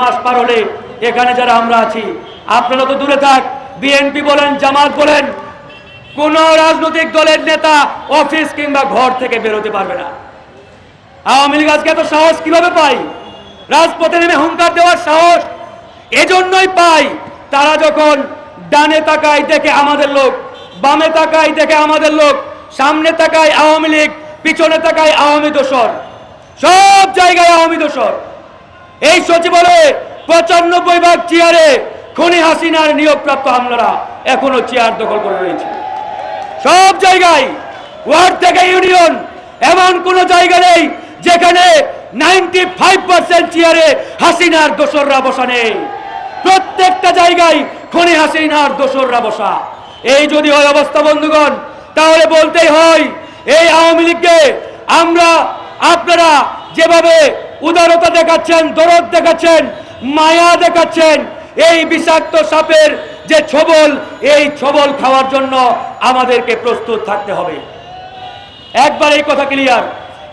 মাস পার হলে এখানে যারা আমরা আছি, আপনারা তো দূরে থাক, বিএনপি বলেন, জামাত বলেন, কোন রাজনৈতিক দলের নেতা অফিস কিংবা ঘর থেকে বেরোতে পারবে না। আওয়ামী লীগ আজকে এত সাহস কীভাবে পাই রাজপথে নেমে হুঙ্কার দেওয়ার সাহস এজন্যই পাই তারা যখন ডানে তাকায় দেখে আমাদের লোক, বামে তাকায় দেখে আমাদের লোক, সামনে তাকায় আওয়ামী লীগ, পিছনে তাকায় আওয়ামী দোসর সব জায়গায় আওয়ামী দোসর এই সচিবালয়ে পঁচানব্বই ভাগ চেয়ারে খনি হাসিনার নিয়োগপ্রাপ্ত হামলারা এখনও চেয়ার দখল করে রয়েছে। সব জায়গায়, ওয়ার্ড থেকে ইউনিয়ন, এমন কোন জায়গা নেই যেখানে নাইনটি ফাইভ পার্সেন্ট চেয়ারে হাসিনার দোসররা বসা নেই। প্রত্যেকটা জায়গায় খনি হাসিনার দোসররা বসা। এই যদি হয় অবস্থা, বন্ধুগণ, তাহলে বলতেই হয়, এই আওয়ামী লীগকে আমরা, আপনারা যেভাবে উদারতা দেখাচ্ছেন, দরদ দেখাচ্ছেন, মায়া দেখাচ্ছেন। এই বিষাক্ত সাপের যে ছবল, এই ছবল খাওয়ার জন্য আমাদেরকে প্রস্তুত থাকতে হবে। একবার এই কথা ক্লিয়ার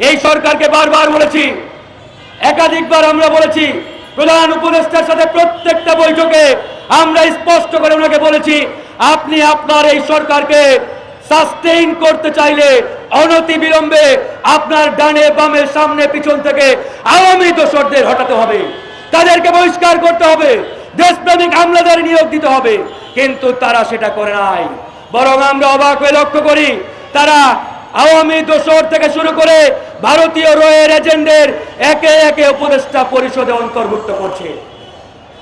এই সরকারকে বারবার বলেছি, একাধিকবার আমরা বলেছি, প্রধান উপদেষ্টার সাথে প্রত্যেকটা বৈঠকে আমরা স্পষ্ট করে ওনাকে বলেছি, আপনি আপনার এই সরকারকে সাস্টেইন করতে চাইলে অনতি বিলম্বে আপনার ডানে বামে সামনে পিছন থেকে আওয়ামী দোসরদের হটাতে হবে। তাদেরকে বহিষ্কার করতে হবে। দেশপ্রেমিক আমলাদের নিয়োগ দিতে হবে। কিন্তু তারা সেটা করে নাই। বরং আমরা অবাক হয়ে লক্ষ্য করি, তারা আওয়ামী দোসর থেকে শুরু করে ভারতীয় রয়ের এজেন্ডের একে একে উপদেষ্টা পরিষদে অন্তর্ভুক্ত করছে।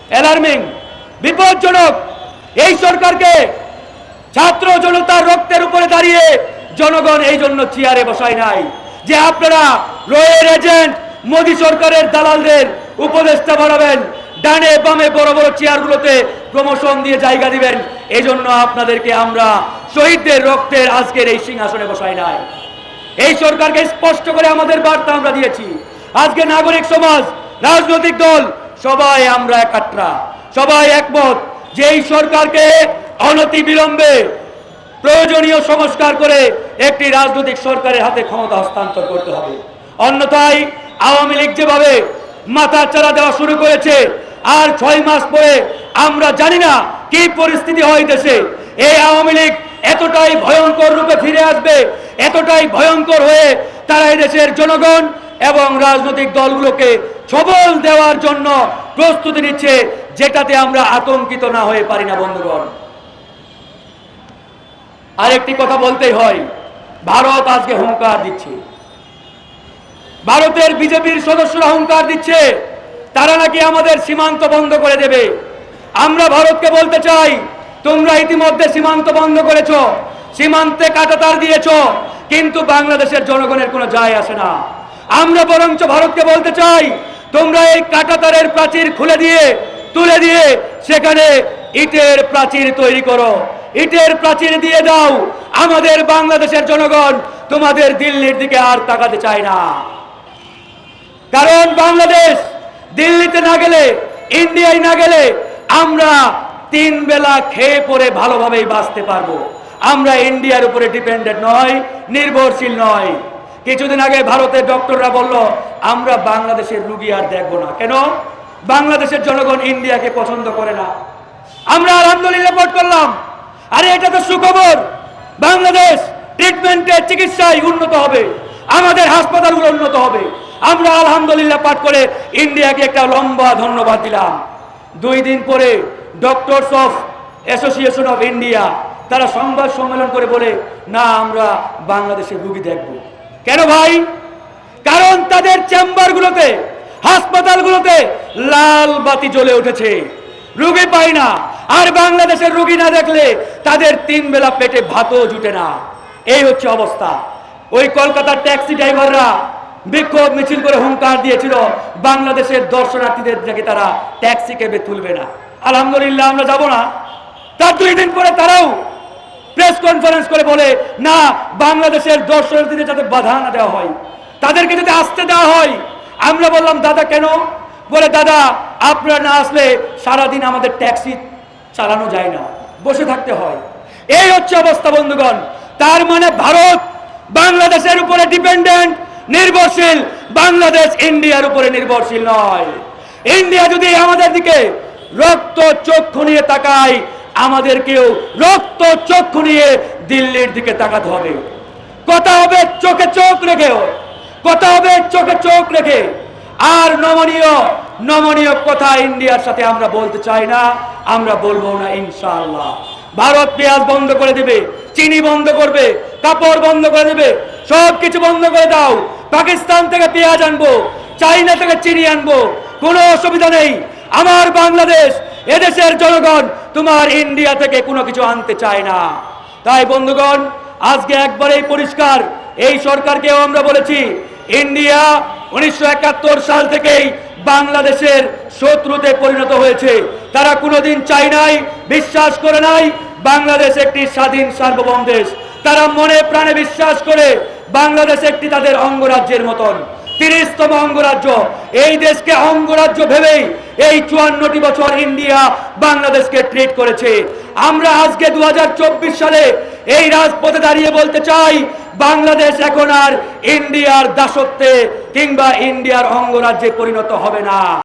অ্যালার্মিং, বিপজ্জনক। এই সরকারকে ছাত্র জনতার রক্তের উপরে দাঁড়িয়ে জনগণ এই জন্য চেয়ারে বসায় নাই। যে আপনারা রয়ের এজেন্ট মোদী সরকারের দালালদের উপদেষ্টা বাড়াবেন ডানে বামে বড় বড় চেয়ারগুলোতে প্রমোশন দিয়ে জায়গা দিবেন এই জন্য আপনাদেরকে আমরা শহীদদের রক্তের আজকের এই সিংহাসনে বসাই নাই। এই সরকারকে স্পষ্ট করে আমাদের বার্তা আমরা দিয়েছি। আজকে নাগরিক সমাজ, রাজনৈতিক দল, সবাই আমরা একাত্রা, সবাই একমত যে এই সরকারকে অনতি বিলম্বে প্রয়োজনীয় সংস্কার করে একটি রাজনৈতিক সরকারের হাতে ক্ষমতা হস্তান্তর করতে হবে। অন্যথায় আওয়ামী লীগ যেভাবে মাথা চারা দেওয়া শুরু করেছে, আর ছয় মাস পরে আমরা জানি না কি পরিস্থিতি হয় দেশে। এই আওয়ামী লীগ এতটাই ভয়ঙ্কর রূপে ফিরে আসবে, এতটাই ভয়ঙ্কর হয়ে তারা দেশের জনগণ এবং রাজনৈতিক দলগুলোকে ছবল দেওয়ার জন্য প্রস্তুতি নিচ্ছে, যেটাতে আমরা আতঙ্কিত না হয়ে পারি না, বন্ধুগণ। আরেকটি কথা বলতেই হয়, ভারত আজকে হুঙ্কার দিচ্ছে। ভারতের বিজেপির সদস্যরা হুঙ্কার দিচ্ছে, তারা নাকি আমাদের সীমান্ত বন্ধ করে দেবে। আমরা ভারতকে বলতে চাই, তোমরা ইতিমধ্যে সীমান্ত বন্ধ করেছ, সীমান্তে কাটাতার দিয়েছ, কিন্তু বাংলাদেশের জনগণের কোনো যায় আসে না। আমরা বরঞ্চ ভারতকে বলতে চাই, তোমরা এই কাটাতারের প্রাচীর খুলে দিয়ে, তুলে দিয়ে সেখানে ইটের প্রাচীর তৈরি করো। ইটের প্রাচীর দিয়ে দাও। আমাদের বাংলাদেশের জনগণ তোমাদের দিল্লির দিকে আর তাকাতে চায় না। কারণ বাংলাদেশ দিল্লিতে না গেলে, ইন্ডিয়ায় না গেলে আমরা তিন বেলা খেয়ে পরে ভালোভাবেই বাঁচতে পারব। আমরা ইন্ডিয়ার উপরে ডিপেন্ডেন্ট নয়, নির্ভরশীল নয়। কিছুদিন আগে ভারতের ডক্টররা বলল, আমরা বাংলাদেশের রুগী আর দেখব না। কেন? বাংলাদেশের জনগণ ইন্ডিয়াকে পছন্দ করে না। আমরা আলহামদুলিল্লাহ রিপোর্ট করলাম। আরে এটা তো সুখবর। বাংলাদেশ ট্রিটমেন্টের চিকিৎসায় উন্নত হবে। আমাদের হাসপাতালগুলো উন্নত হবে। আমরা আলহামদুলিল্লাহ পাঠ করে ইন্ডিয়াকে একটা লম্বা ধন্যবাদ দিলাম। দুই দিন পরে doctors of association of India তারা সংবাদ সম্মেলন করে বলে, না, আমরা বাংলাদেশের রুগী দেখব। কেন ভাই? কারণ তাদের চেম্বারগুলোতে, হাসপাতালগুলোতে লাল বাতি জ্বলে উঠেছে। রুগী পাই না। আর বাংলাদেশের রুগী না দেখলে তাদের তিন বেলা পেটে ভাতও জুটে না। এই হচ্ছে অবস্থা। ওই কলকাতার ট্যাক্সি ড্রাইভাররা বিক্ষোভ মিছিল করে হুঙ্কার দিয়েছিল, বাংলাদেশের দর্শনার্থীদের নাকি তারা ট্যাক্সি কেবে তুলবে না। আলহামদুলিল্লাহ আমরা যাব না। তার দুই দিন পরে তারাও প্রেস কনফারেন্স করে বলে, না, বাংলাদেশের দর্শনার্থীদের যাতে বাধা না দেওয়া হয়, তাদেরকে যদি আসতে দেওয়া হয়। আমরা বললাম, দাদা, কেন? বলে, দাদা, আপনারা না আসলে সারাদিন আমাদের ট্যাক্সি চালানো যায় না, বসে থাকতে হয়। এই হচ্ছে অবস্থা, বন্ধুগণ। তার মানে ভারত বাংলাদেশের উপরে ডিপেন্ডেন্ট নির্ভরশীল। বাংলাদেশ ইন্ডিয়ার উপরে নির্ভরশীল নয়। ইন্ডিয়া যদি আমাদের দিকে রক্ত চক্ষু নিয়ে তাকায় আমাদেরকেও রক্ত চক্ষু নিয়ে দিল্লির দিকে তাকাতে হবে। কথা হবে চোখে চোখ রেখে কথা হবে চোখে চোখ রেখে। আর নমনীয় নমনীয় কথা ইন্ডিয়ার সাথে আমরা বলতে চাই না, আমরা বলব না ইনশাআল্লাহ। ভারত পেঁয়াজ বন্ধ করে দেবে, চিনি বন্ধ করবে, কাপড় বন্ধ করে দেবে সব কিছু বন্ধ করে দাও। পাকিস্তান থেকে পেঁয়াজ আনব, চাইনা থেকে চিনি আনব, কোনো অসুবিধা নেই। আমার বাংলাদেশ, এদেশের জনগণ তোমার ইন্ডিয়া থেকে কোনো কিছু আনতে চায় না। তাই বন্ধুগণ, আজকে একবারেই পরিষ্কার, এই সরকারকেও আমরা বলেছি, ইন্ডিয়া উনিশশো একাত্তর সাল থেকেই বাংলাদেশের শত্রুতে পরিণত হয়েছে। তারা কোনোদিন চাই নাই, বিশ্বাস করে নাই, বাংলাদেশ একটি স্বাধীন সার্বভৌম দেশ। তারা মনে প্রাণে বিশ্বাস করে বাংলাদেশ একটি তাদের অঙ্গরাজ্যের মতন। তিরিশতম অঙ্গরাজ্য। এই দেশকে অঙ্গরাজ্য ভেবেই এই চুয়ান্নটি বছর ইন্ডিয়া বাংলাদেশকে ট্রিট করেছে। আমরা আজকে দু হাজার চব্বিশ সালে এই রাজপথে দাঁড়িয়ে বলতে চাই, বাংলাদেশ এখন আর ইন্ডিয়ার দাসত্বে কিংবা ইন্ডিয়ার অঙ্গরাজ্যে পরিণত হবে না।